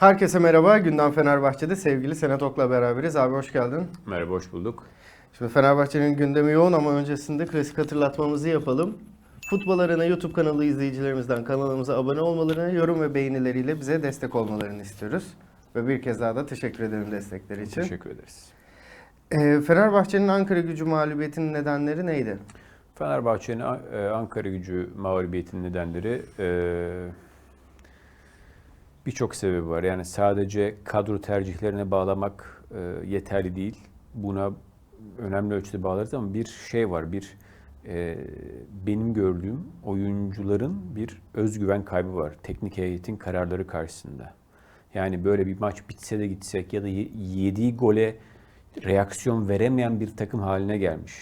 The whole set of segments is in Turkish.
Herkese merhaba. Gündem Fenerbahçe'de sevgili Senet Ok'la beraberiz. Abi hoş geldin. Merhaba, hoş bulduk. Şimdi Fenerbahçe'nin gündemi yoğun ama öncesinde klasik hatırlatmamızı yapalım. Futbol Arena YouTube kanalı izleyicilerimizden kanalımıza abone olmalarını, yorum ve beğenileriyle bize destek olmalarını istiyoruz. Ve bir kez daha da teşekkür ederim destekleri için. Teşekkür ederiz. Ee, Fenerbahçe'nin Ankara gücü mağlubiyetinin nedenleri neydi? Fenerbahçe'nin e, Ankara gücü mağlubiyetinin nedenleri e, birçok sebebi var. Yani sadece kadro tercihlerine bağlamak e, yeterli değil. Buna önemli ölçüde bağlarız ama bir şey var, bir e, benim gördüğüm oyuncuların bir özgüven kaybı var. Teknik heyetin kararları karşısında. Yani böyle bir maç bitse de gitsek ya da ye- yediği gole reaksiyon veremeyen bir takım haline gelmiş.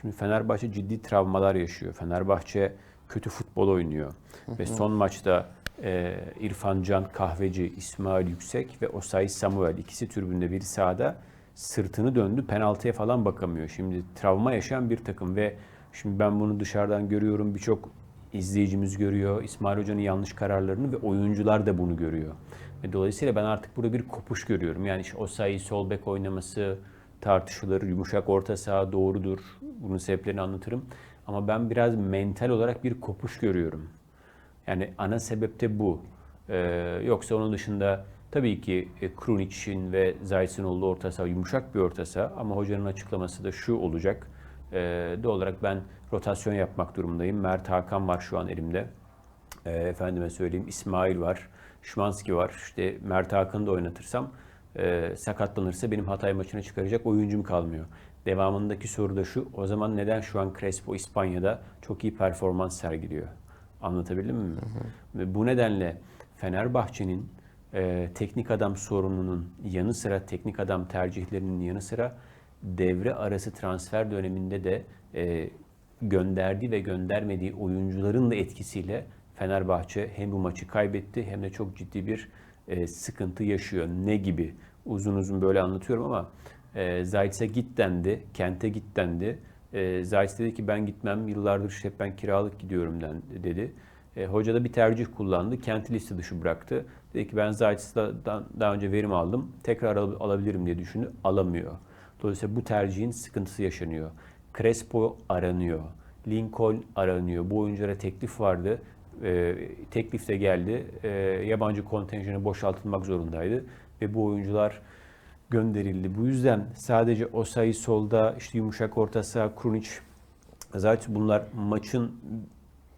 Şimdi Fenerbahçe ciddi travmalar yaşıyor. Fenerbahçe kötü futbol oynuyor. Ve son maçta e, İrfan Can Kahveci, İsmail Yüksek ve Osayi Samuel ikisi tribünde biri sahada sırtını döndü. Penaltıya falan bakamıyor. Şimdi travma yaşayan bir takım ve şimdi ben bunu dışarıdan görüyorum. Birçok izleyicimiz görüyor. İsmail Hoca'nın yanlış kararlarını ve oyuncular da bunu görüyor. Ve dolayısıyla ben artık burada bir kopuş görüyorum. Yani işte Osayi sol bek oynaması tartışılır. Yumuşak orta saha doğrudur. Bunun sebeplerini anlatırım. Ama ben biraz mental olarak bir kopuş görüyorum. Yani ana sebep de bu. Ee, yoksa onun dışında tabii ki e, Krunic'in ve Zayt'sin olduğu orta saha yumuşak bir orta saha ama hocanın açıklaması da şu olacak. Ee, doğal olarak ben rotasyon yapmak durumundayım. Mert Hakan var şu an elimde. Ee, efendime söyleyeyim İsmail var, Şmanski var. İşte Mert Hakan'ı da oynatırsam e, sakatlanırsa benim Hatay maçına çıkaracak oyuncum kalmıyor. Devamındaki soru da şu. O zaman neden şu an Crespo İspanya'da çok iyi performans sergiliyor? Anlatabildim mi? Ve bu nedenle Fenerbahçe'nin e, teknik adam sorununun yanı sıra teknik adam tercihlerinin yanı sıra devre arası transfer döneminde de e, gönderdiği ve göndermediği oyuncuların da etkisiyle Fenerbahçe hem bu maçı kaybetti hem de çok ciddi bir e, sıkıntı yaşıyor. Ne gibi? Uzun uzun böyle anlatıyorum ama e, Zayt'se git dendi, Kent'e git dendi. E, Zayt dedi ki ben gitmem, yıllardır işte hep ben kiralık gidiyorum dedi. E, hoca da bir tercih kullandı, Kent'i liste dışı bıraktı. Dedi ki ben Zayt'dan daha önce verim aldım, tekrar al- alabilirim diye düşündü, alamıyor. Dolayısıyla bu tercihin sıkıntısı yaşanıyor. Crespo aranıyor. Lincoln aranıyor. Bu oyunculara teklif vardı. Ee, teklif de geldi. Ee, yabancı kontenjanı boşaltılmak zorundaydı. Ve bu oyuncular gönderildi. Bu yüzden sadece Osayi solda, işte yumuşak orta saha, Krunic zaten bunlar maçın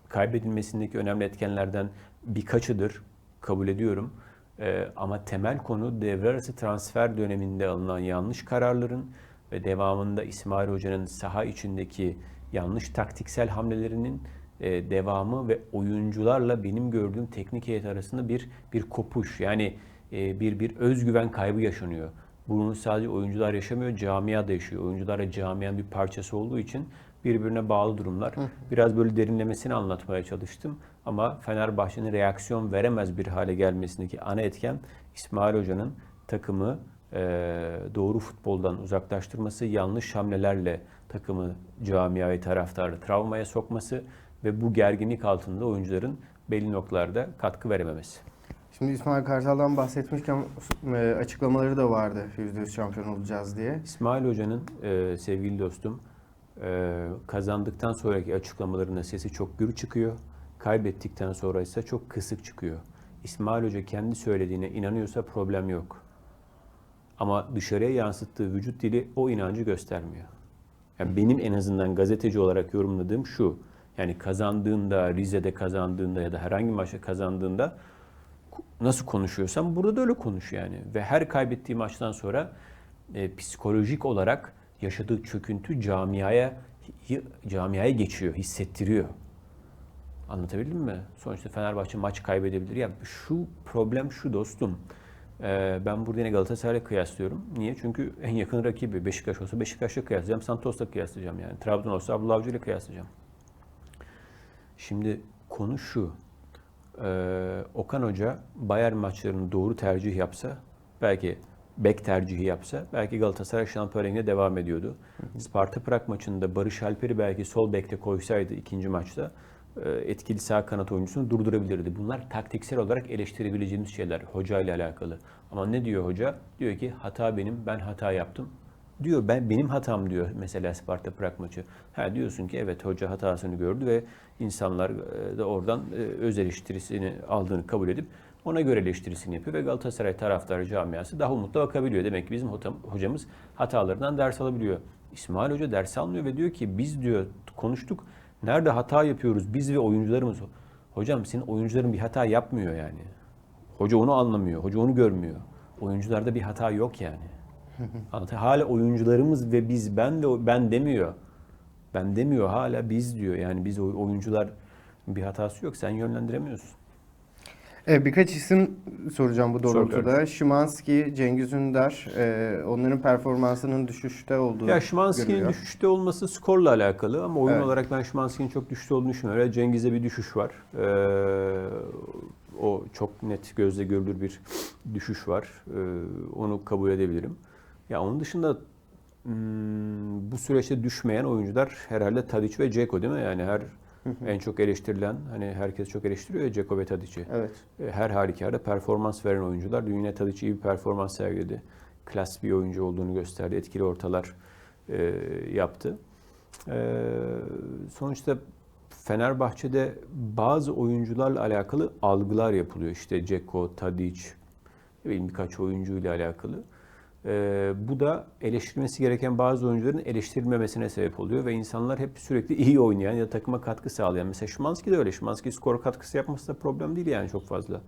kaybedilmesindeki önemli etkenlerden birkaçıdır. Kabul ediyorum. Ee, ama temel konu devre arası transfer döneminde alınan yanlış kararların ve devamında İsmail Hoca'nın saha içindeki yanlış taktiksel hamlelerinin e, devamı ve oyuncularla benim gördüğüm teknik heyet arasında bir bir kopuş yani e, bir bir özgüven kaybı yaşanıyor. Bunu sadece oyuncular yaşamıyor, camia da yaşıyor. Oyuncular da camianın bir parçası olduğu için birbirine bağlı durumlar. Biraz böyle derinlemesini anlatmaya çalıştım. Ama Fenerbahçe'nin reaksiyon veremez bir hale gelmesindeki ana etken İsmail Hoca'nın takımı e, doğru futboldan uzaklaştırması, yanlış hamlelerle takımı, camiayı, taraftarı travmaya sokması ve bu gerginlik altında oyuncuların belli noktalarda katkı verememesi. Şimdi İsmail Kartal'dan bahsetmişken e, açıklamaları da vardı %100 şampiyon olacağız diye. İsmail Hoca'nın e, sevgili dostum e, kazandıktan sonraki açıklamalarında sesi çok gür çıkıyor. Kaybettikten sonra ise çok kısık çıkıyor. İsmail Hoca kendi söylediğine inanıyorsa problem yok. Ama dışarıya yansıttığı vücut dili o inancı göstermiyor. Yani benim en azından gazeteci olarak yorumladığım şu. Yani kazandığında, Rize'de kazandığında ya da herhangi bir maçta kazandığında nasıl konuşuyorsam burada da öyle konuş yani. Ve her kaybettiği maçtan sonra e, psikolojik olarak yaşadığı çöküntü camiaya camiaya geçiyor, hissettiriyor. Anlatabildim mi? Sonuçta Fenerbahçe maç kaybedebilir. Ya şu problem şu dostum. Ee, ben burada yine Galatasaray'la kıyaslıyorum. Niye? Çünkü en yakın rakibi Beşiktaş olsa Beşiktaş'la kıyaslayacağım. Santos'la kıyaslayacağım yani. Trabzon olsa Abdullah Avcı ile kıyaslayacağım. Şimdi konu şu. Ee, Okan Hoca Bayern maçlarını doğru tercih yapsa, belki bek tercihi yapsa, belki Galatasaray Şampiyonlar Ligi'ne devam ediyordu. Sparta Prag maçında Barış Alper'i belki sol bekte koysaydı ikinci maçta, e, etkili sağ kanat oyuncusunu durdurabilirdi. Bunlar taktiksel olarak eleştirebileceğimiz şeyler hoca ile alakalı. Ama ne diyor hoca? Diyor ki hata benim, ben hata yaptım. Diyor ben benim hatam diyor mesela Sparta Prag maçı. Ha diyorsun ki evet hoca hatasını gördü ve insanlar e, da oradan e, öz eleştirisini aldığını kabul edip ona göre eleştirisini yapıyor ve Galatasaray taraftarı camiası daha umutla bakabiliyor. Demek ki bizim hocamız hatalarından ders alabiliyor. İsmail Hoca ders almıyor ve diyor ki biz diyor konuştuk. Nerede hata yapıyoruz biz ve oyuncularımız. Hocam senin oyuncuların bir hata yapmıyor yani. Hoca onu anlamıyor. Hoca onu görmüyor. Oyuncularda bir hata yok yani. Hala oyuncularımız ve biz ben ve ben demiyor. Ben demiyor hala biz diyor. Yani biz oy- oyuncular bir hatası yok. Sen yönlendiremiyorsun. Evet, birkaç isim soracağım bu doğrultuda. Şimanski, Cengiz Ünder, e, onların performansının düşüşte olduğu Ya Şimanski'nin düşüşte olması skorla alakalı ama oyun Evet. olarak ben Şimanski'nin çok düşüşte olduğunu düşünmüyorum. Evet, Cengiz'de bir düşüş var. Ee, o çok net gözle görülür bir düşüş var. Ee, onu kabul edebilirim. Ya onun dışında hmm, bu süreçte düşmeyen oyuncular herhalde Tadic ve Ceko değil mi? Yani her en çok eleştirilen hani herkes çok eleştiriyor ya Ceko ve Tadic'i. Evet. E, her halükarda performans veren oyuncular. Dünya Tadic iyi bir performans sergiledi. Klas bir oyuncu olduğunu gösterdi. Etkili ortalar e, yaptı. E, sonuçta Fenerbahçe'de bazı oyuncularla alakalı algılar yapılıyor. İşte Ceko, Tadic, ne bileyim birkaç oyuncuyla alakalı. E, bu da eleştirilmesi gereken bazı oyuncuların eleştirilmemesine sebep oluyor ve insanlar hep sürekli iyi oynayan ya da takıma katkı sağlayan. Mesela Şimanski de öyle. Şimanski skor katkısı yapması da problem değil yani çok fazla.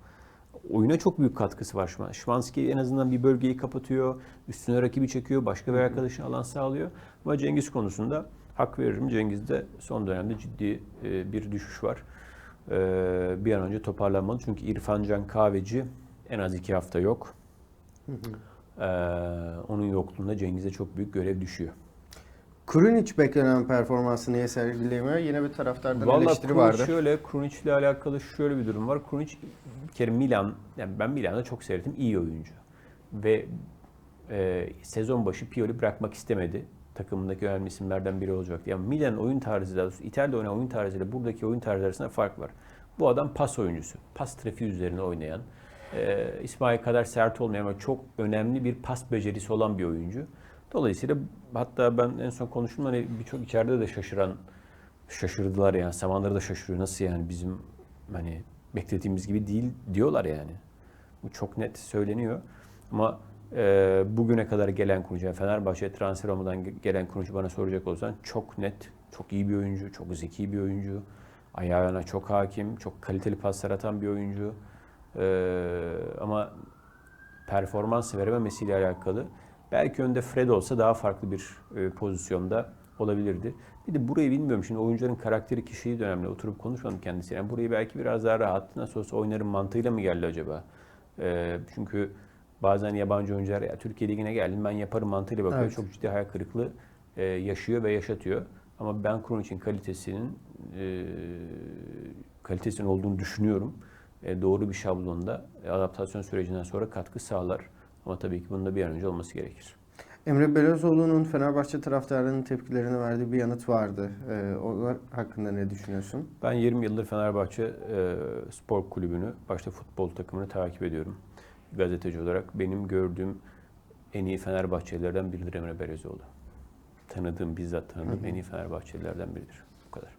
Oyuna çok büyük katkısı var Şimanski. Şimanski en azından bir bölgeyi kapatıyor, üstüne rakibi çekiyor, başka bir arkadaşına alan sağlıyor. Ama Cengiz konusunda hak veririm. Cengiz'de son dönemde ciddi e, bir düşüş var. E, Bir an önce toparlanmalı. Çünkü İrfan Can Kahveci en az iki hafta yok. Ee, onun yokluğunda Cengiz'e çok büyük görev düşüyor. Krunic beklenen performansı niye sergileyemiyor? Yine bir taraftardan Valla eleştiri Krunic vardı. şöyle, Krunic ile alakalı şöyle bir durum var. Krunic bir kere Milan, yani ben Milan'da çok seyrettim, iyi oyuncu. Ve e, sezon başı Pioli bırakmak istemedi. Takımındaki önemli isimlerden biri olacaktı. Yani Milan oyun tarzı, daha İtalya'da oynayan oyun tarzıyla buradaki oyun tarzı arasında fark var. Bu adam pas oyuncusu. Pas trafiği üzerine oynayan, e, İsmail kadar sert olmayan ama çok önemli bir pas becerisi olan bir oyuncu. Dolayısıyla hatta ben en son konuştum hani birçok içeride de şaşıran şaşırdılar yani. Samanları da şaşırıyor. Nasıl yani bizim hani beklediğimiz gibi değil diyorlar yani. Bu çok net söyleniyor. Ama e, bugüne kadar gelen kurucu, Fenerbahçe transfer olmadan ge- gelen kurucu bana soracak olsan çok net, çok iyi bir oyuncu, çok zeki bir oyuncu. Ayağına çok hakim, çok kaliteli paslar atan bir oyuncu. E, ama performans verememesiyle alakalı. Belki önde Fred olsa daha farklı bir e, pozisyonda olabilirdi. Bir de burayı bilmiyorum şimdi oyuncuların karakteri kişiliği de önemli. Oturup konuşmadım kendisiyle. Yani burayı belki biraz daha rahat nasıl olsa oynarım mantığıyla mı geldi acaba? E, çünkü bazen yabancı oyuncular ya Türkiye Ligi'ne geldim ben yaparım mantığıyla bakıyor. Evet. Çok ciddi hayal kırıklığı e, yaşıyor ve yaşatıyor. Ama ben Kronic'in kalitesinin e, kalitesinin olduğunu düşünüyorum. E, doğru bir şablonda e, adaptasyon sürecinden sonra katkı sağlar. Ama tabii ki bunun da bir an önce olması gerekir. Emre Belözoğlu'nun Fenerbahçe taraftarlarının tepkilerine verdiği bir yanıt vardı. E, onlar hakkında ne düşünüyorsun? Ben 20 yıldır Fenerbahçe e, Spor Kulübü'nü, başta futbol takımını takip ediyorum. Gazeteci olarak benim gördüğüm en iyi Fenerbahçelilerden biridir Emre Belözoğlu. Tanıdığım, bizzat tanıdığım en iyi Fenerbahçelilerden biridir. Bu kadar.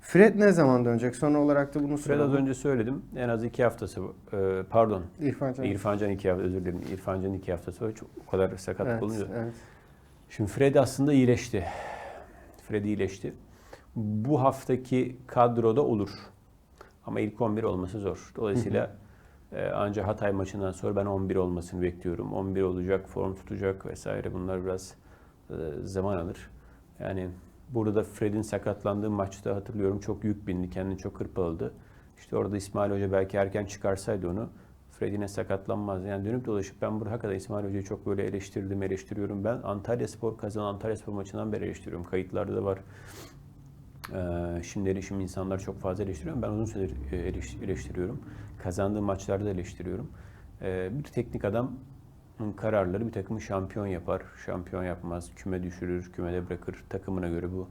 Fred ne zaman dönecek? Son olarak da bunu Fred az soralım. önce söyledim. En az iki haftası, e, pardon İrfan Can. İrfan Can iki hafta, özür dilerim. İrfan Can iki haftası var. Çok, o kadar sakatlık Evet, olunca. evet. Şimdi Fred aslında iyileşti. Fred iyileşti. Bu haftaki kadroda olur. Ama ilk 11 olması zor. Dolayısıyla e, ancak Hatay maçından sonra ben 11 olmasını bekliyorum. 11 olacak, form tutacak vesaire bunlar biraz e, zaman alır. Yani burada Fred'in sakatlandığı maçta hatırlıyorum çok yük bindi, kendini çok hırpaladı. İşte orada İsmail Hoca belki erken çıkarsaydı onu Fred yine sakatlanmaz. Yani dönüp dolaşıp ben burada hakikaten İsmail Hoca'yı çok böyle eleştirdim, eleştiriyorum. Ben Antalya Spor kazanan Antalya Spor maçından beri eleştiriyorum. Kayıtlarda da var. Ee, şimdi erişim insanlar çok fazla eleştiriyor. Ben uzun süredir e, eleş- eleştiriyorum. Kazandığı maçlarda eleştiriyorum. Ee, bir teknik adamın kararları bir takımı şampiyon yapar, şampiyon yapmaz, küme düşürür, kümede bırakır. Takımına göre bu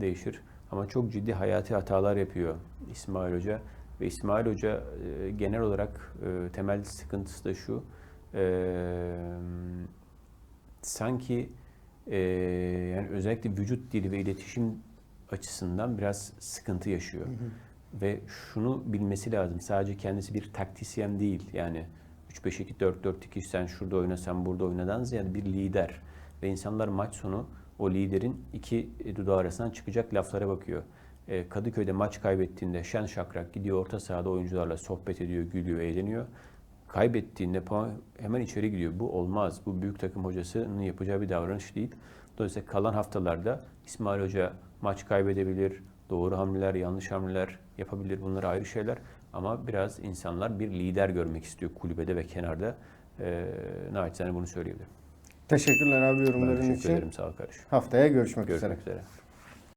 değişir. Ama çok ciddi hayati hatalar yapıyor İsmail Hoca. Ve İsmail Hoca e, genel olarak e, temel sıkıntısı da şu. e, sanki e, yani özellikle vücut dili ve iletişim açısından biraz sıkıntı yaşıyor. Ve şunu bilmesi lazım. Sadece kendisi bir taktisyen değil. Yani 3-5-2-4-4-2 sen şurada oyna burada oynadan ziyade bir lider. Ve insanlar maç sonu o liderin iki dudağı arasından çıkacak laflara bakıyor. E, Kadıköy'de maç kaybettiğinde şen şakrak gidiyor orta sahada oyuncularla sohbet ediyor, gülüyor, eğleniyor. Kaybettiğinde hemen içeri gidiyor. Bu olmaz. Bu büyük takım hocasının yapacağı bir davranış değil. Dolayısıyla kalan haftalarda İsmail Hoca maç kaybedebilir, doğru hamleler, yanlış hamleler yapabilir. Bunlar ayrı şeyler. Ama biraz insanlar bir lider görmek istiyor kulübede ve kenarda. Ee, naçizane bunu söyleyebilirim. Teşekkürler abi Ben yorumların teşekkür için. ederim. Sağ ol kardeşim. Haftaya görüşmek üzere. Görüşmek üzere.